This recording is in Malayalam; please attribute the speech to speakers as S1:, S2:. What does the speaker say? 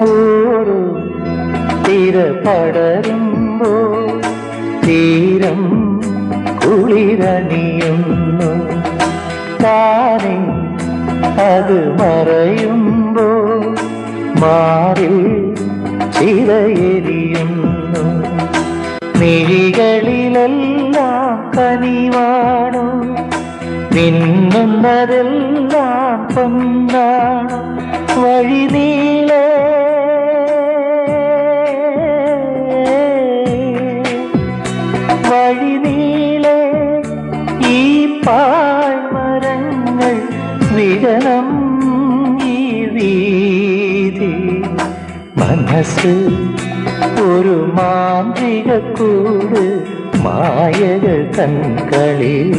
S1: ഓരോ തിര പടരുമ്പോ തീരം കുളിരണിയുന്നു. താനെ അത് മറയുമ്പോ മാറിൽ ചിറയെരിയുന്നു. മിഴികളിലെല്ലാം കനിവാണു? നിന്നുന്നതെല്ലാം പൊന്നാണ്? വഴി നീളേ പാഴ്മരങ്ങൾ വിജനം ഈ വീതി മനസ്സ് ഒരു മാന്ത്രിക കൂട് മായക കൺകളിൽ